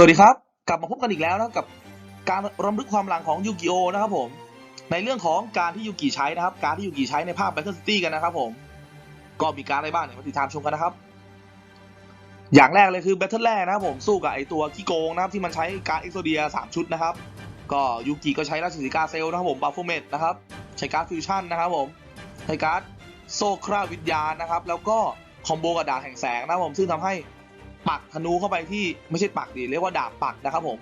สวัสดีครับ กลับมาพบกันอีกแล้วนะกับการรำลึกความหลังของยูกิโอนะครับผม ในเรื่องของการที่ยูกิใช้นะครับ การที่ยูกิใช้ในภาพ Battle City กันนะครับผม ก็มีการอะไรบ้างเนี่ยมาติดตามชมกันนะครับ อย่างแรกเลยคือ Battle แรกนะครับผมสู้กับไอตัวขี้โกงนะครับที่มันใช้การเอ็กโซเดียสามชุดนะครับ ก็ยูกิก็ใช้ราชสีกาเซลนะครับผมบัฟเฟอร์เมดนะครับใช้การ์ดฟิวชั่นนะครับผมใช้การ์ดโซคราวิญญาณนะครับ แล้วก็คอมโบกับดาบแห่งแสงนะครับผมซึ่งทำให้ ปักธนูเข้าไปที่ไม่ใช่ปักดิเรียกว่าดาบปักนะครับผม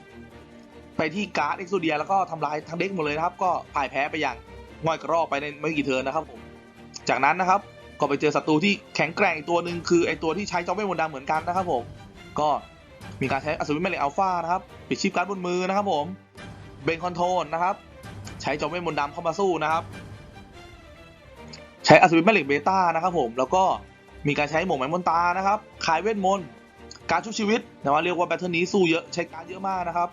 ไปที่การ์ดเอ็กโซเดียแล้วก็ทำลายทั้งเด็กหมดเลยนะครับ ก็พ่ายแพ้ไปอย่างง่อยกระรอกไปในไม่กี่เทิร์นนะครับผม จากนั้นนะครับก็ไปเจอศัตรูที่แข็งแกร่งอีกตัวหนึ่งคือไอตัวที่ใช้จอมเวทมนต์ดำเหมือนกันนะครับผม ก็มีการใช้อัศวินแมเลกอัลฟานะครับปิดชีพการ์ดบนมือนะครับผมเบนคอนโทรลนะครับ ใช้จอมเวทมนต์ดำเข้ามาสู้นะครับ ใช้อัศวินแมเลกเบต้านะครับผมแล้วก็มีการใช้หม่งไหมมนตานะครับขายเวทมนต์ การชุบชีวิตแต่ว่าเรียกว่าแบทเทิลนี้สู้เยอะใช้การเยอะมากนะครับ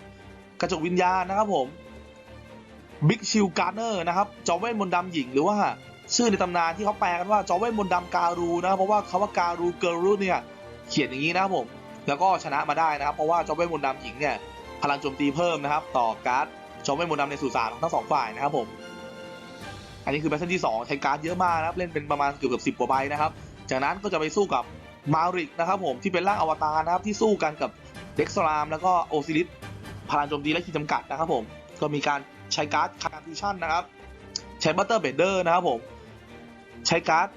กระจกวิญญาณนะครับผมบิ๊กชิลการ์เนอร์นะครับจอมเวทมนต์ดำหญิงหรือว่าชื่อในตำนานที่เขาแปลกันว่าจอมเวทมนต์ดำการูนะเพราะว่าคาว่าการูเกิรูเนี่ยเขียนอย่างนี้นะครับผมแล้วก็ชนะมาได้นะครับ เพราะว่าจอมเวทมนต์ดำหญิงเนี่ยพลังโจมตีเพิ่มนะครับ ต่อการ์ดจอมเวทมนต์ดำในสุสานของทั้งสองฝ่ายนะครับผมอันนี้คือแบทเทิลที่สองใช้การ์ดเยอะมากนะครับเล่นเป็นประมาณเกือบเกือบสิบกว่าใบนะครับ จากนั้นก็จะไปสู้กับ มาริกนะครับผมที่เป็นร่างอวตารนะครับที่สู้กันกับเด็กสลามแล้วก็โอซิลิสพลังโจมตีและขีดจำกัดนะครับผมก็มีการใช้การ์ดคาร์ฟิชั่นนะครับใช้บัตเตอร์เบเดอร์นะครับผมใช้การ์ด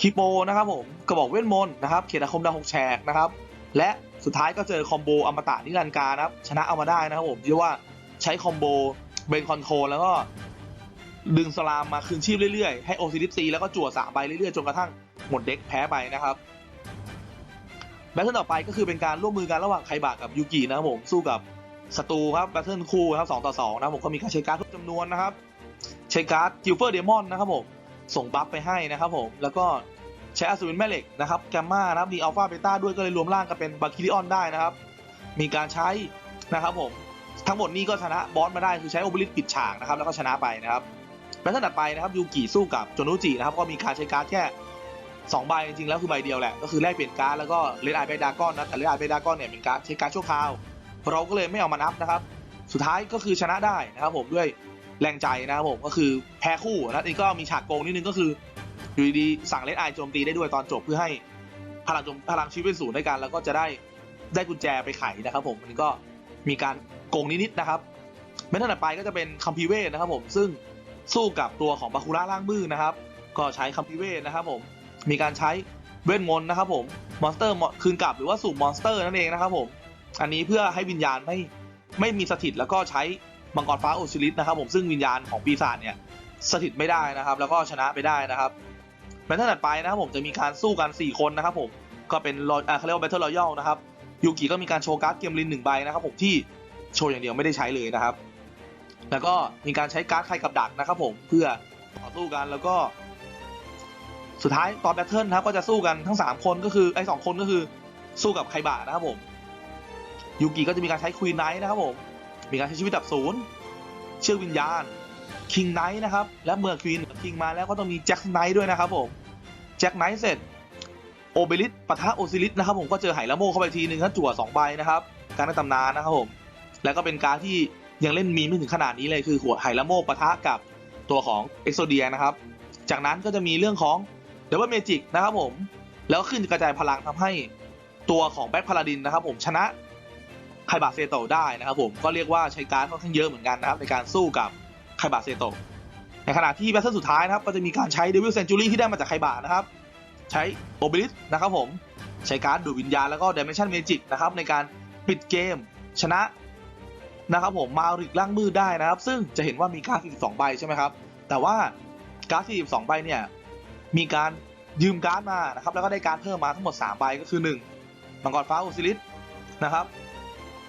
คิโปนะครับผมกระบอกเวทมนต์นะครับเขตอาคมดาวหกแฉกนะครับและสุดท้ายก็เจอคอมโบอมตะนิรันดร์การนะครับชนะเอามาได้นะครับผมเรียกว่าใช้คอมโบเบนคอนโทรแล้วก็ดึงสลามมาคืนชีพเรื่อยๆ ให้โอซิลิสตีแล้วก็จั่วสามใบเรื่อยๆ จนกระทั่งหมดเด็กแพ้ไปนะครับ แบทเทิลต่อไปก็คือเป็นการร่วมมือกันระหว่างไคบะกับยูกินะครับผมสู้กับศัตรูครับแบทเทิลคู่ครับสองต่อสองนะผมก็มีการใช้การ์ดทุกจำนวนนะครับใช้การ์ดกิลเฟอร์เดมอนนะครับผมส่งบัฟไปให้นะครับผมแล้วก็ใช้อัศวินแม่เหล็กนะครับแกมมานะครับมีอัลฟาเบต้าด้วยก็เลยรวมร่างกันเป็นบาคิริออนได้นะครับ มีการใช้นะครับผมทั้งหมดนี้ก็ชนะบอสมาได้คือใช้โอเบลิสปิดฉากนะครับแล้วก็ชนะไปนะครับแบทเทิลถัดไปนะครับยูกิสู้กับโจนุจินะครับก็มีการใช้การ์ดแค่ สองใบจริงๆแล้วคือใบเดียวแหละก็คือแลกเปลี่ยนการ์ดแล้วก็เลดไอเบดากอนนะแต่เลดไอเบดากอนเนี่ยเป็นการ์ดใช้การ์ดชั่วคราวเราก็เลยไม่เอามานับนะครับ สุดท้ายก็คือชนะได้นะครับผมด้วยแรงใจนะครับผมก็คือแพ้คู่นะนี่ก็มีฉากโกงนิดนึงก็คืออยู่ดีๆสั่งเลดไอโจมตีได้ด้วยตอนจบเพื่อให้พลังโจมพลังชีวิตเป็นศูนย์ด้วยกันแล้วก็จะได้ได้กุญแจไปไขนะครับ ผมอันนี้ก็มีการโกงนิดๆนะครับเมทัลถัดไปก็จะเป็นคัมพีเวทนะครับผมซึ่งสู้กับตัวของบาคูระล่างมืดนะครับ ก็ใช้คัมพีเวทนะครับผม มีการใช้เวทมนต์นะครับผมมอนสเตอร์คืนกลับหรือว่าสุ่มอนสเตอร์นั่นเองนะครับผมอันนี้เพื่อให้วิญญาณไม่ไม่มีสถิตแล้วก็ใช้มังกรฟ้าโอซิลิสนะครับผมซึ่งวิญญาณของปีศาจเนี่ยสถิตไม่ได้นะครับ แล้วก็ชนะไปได้นะครับแบทเทิลถัดไปนะครับผมจะมีการสู้กัน 4 คนนะครับผมก็เป็นรอ่าเขาเรียกว่าแบทเทิลรอยัลนะครับยูกิก็มีการโชว์การ์ดเกมลินหนึ่งใบนะครับผมที่โชว์อย่างเดียวไม่ได้ใช้เลยนะครับ แล้วก็มีการใช้การ์ดใครกับดักนะครับผมเพื่อต่อสู้กันแล้วก็ สุดท้ายตอนแบทเทิลนะครับก็จะสู้กันทั้ง 3 คนก็คือไอ้สองคนก็คือสู้กับไคบะนะครับผมยูกิก็จะมีการใช้ควีนไนท์นะครับผมมีการใช้ชีวิตดับศูนย์เชือกวิญญาณคิงไนท์นะครับและเมื่อควีนคิงมาแล้วก็ต้องมีแจ็คไนท์ด้วยนะครับผมแจ็คไนท์เสร็จโอเบลิสปะทะโอซิลิสนะครับผมก็เจอไหละโมเข้าไปทีหนึ่งครับจั่วสองใบนะครับการในตำนานนะครับผมแล้วก็เป็นการที่ยังเล่นมีไม่ถึงขนาดนี้เลยคือหัวไหละโมปะทะกับตัวของเอ็กโซเดียนะครับจากนั้นก็จะมีเรื่องของ ดี๋ยวว่าเมจิกนะครับผม แล้วขึ้นกระจายพลังทำให้ตัวของแบ็คพาลาดินนะครับผมชนะไคบาเซโตได้นะครับผมก็เรียกว่าใช้การ์ดค่อนข้างเยอะเหมือนกันนะครับในการสู้กับไคบาเซโตในขณะที่แบทเทิลสุดท้ายนะครับก็จะมีการใช้เดวิลเซนจูรี่ที่ได้มาจากไคบานะครับ ใช้โอเบลิสนะครับผมใช้การ์ดดูดวิญญาณแล้วก็เดเมชันเมจิกนะครับในการปิดเกมชนะนะครับผมมาริกล่างมืดได้นะครับ ซึ่งจะเห็นว่ามีการ์ด 42 ใบใช่ไหมครับ แต่ว่าการ์ด 42 ใบเนี่ย มีการยืมการ์ดมานะครับแล้วก็ได้การ์ดเพิ่มมาทั้งหมด3ใบก็คือ1มังกรฟ้าโอซิลิสนะครับ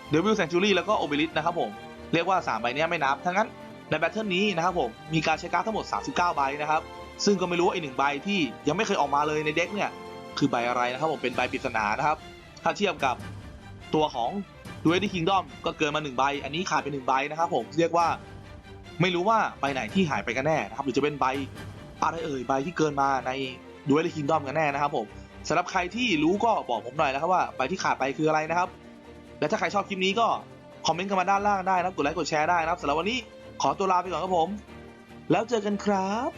เดวิลแซนจูรี่แล้วก็โอเบลิสนะครับผมเรียกว่า3ใบนี้ไม่นับทั้งนั้นในแบทเทิลนี้นะครับผมมีการใช้การ์ดทั้งหมด 39 ใบนะครับซึ่งก็ไม่รู้ว่าไอหนึ่งใบที่ยังไม่เคยออกมาเลยในเด็กเนี่ยคือใบอะไรนะครับผมเป็นใบปริศนานะครับถ้าเทียบกับตัวของดูเอ d ี k คิงดอมก็เกินมา1ใบอันนี้ขาดไป1ใบนะครับผมเรียกว่าไม่รู้ว่าใบไหนที่หายไปกันแน่นะครับหรือจะเป็นใบ อะไรเอ่ยใบที่เกินมาในดูเอลคิงดอมกันแน่นะครับผมสำหรับใครที่รู้ก็บอกผมหน่อยนะครับว่าใบที่ขาดไปคืออะไรนะครับ และถ้าใครชอบคลิปนี้ก็คอมเมนต์กันมาด้านล่างได้นะครับกดไลค์กดแชร์ได้นะครับสำหรับวันนี้ขอตัวลาไปก่อนครับผม แล้วเจอกันครับ